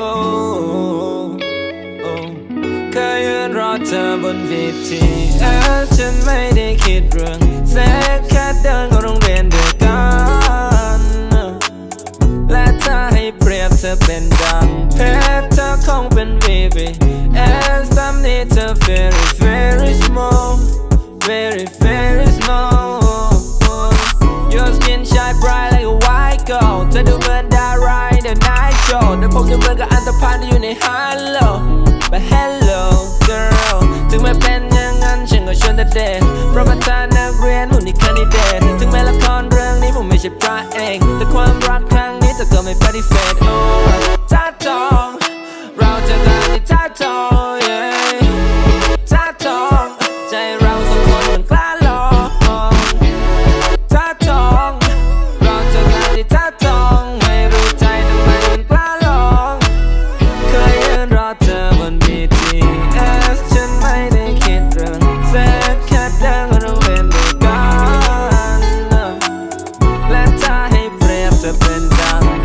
โอ้เคยยืนรอเธอบนวิธีแออฉันไม่ได้คิดเรื่องแซกแค่เดินก็โรงเรียนเดียวกัน และถ้าให้เปรียบเธอเป็นดังเพชรเธอคงเป็น VVS ตามนี้เธอ very very small very very small Your skin shine bright like a white gold เธอดูเหมือน Show แต่ผมจะเหมือนกับอันตรพันที่อยู่ใน Hello but hello girl ถึงแม้เป็นอย่างนั้นฉันก็ชวนแต่เด็กเพราะประธานนักเรียนหุ่นนี่คันดิเดตถึงแม้ละครเรื่องนี้ผมไม่ใช่พระเอกแต่ความรักครั้งนี้เธอก็ไม่ปฏิเสธโอ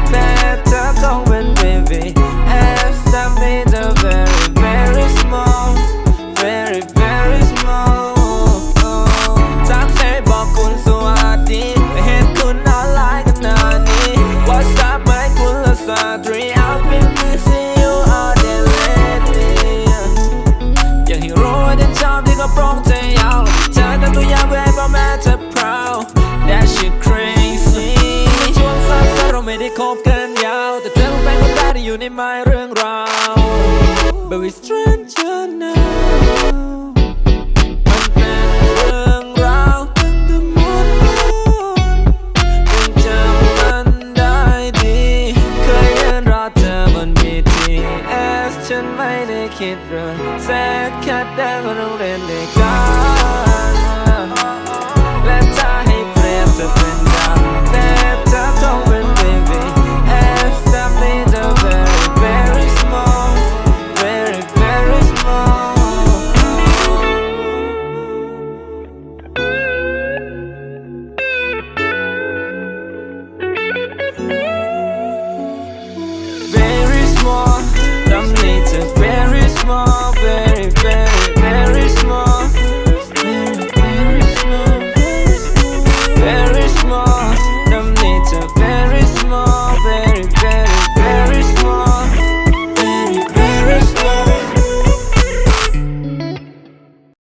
คบกันยาว แต่เธอคงเป็นคนแรกที่อยู่ในไม้เรื่องราว But we stranger now เป็นเรื่องราวตั้งแต่หมดยังจำมันได้ดีเคยยืนรอเธอบน BTS ฉันไม่ได้คิดเรื่องแค่แค่เดินเข้าโรงเรียนด้วยกัน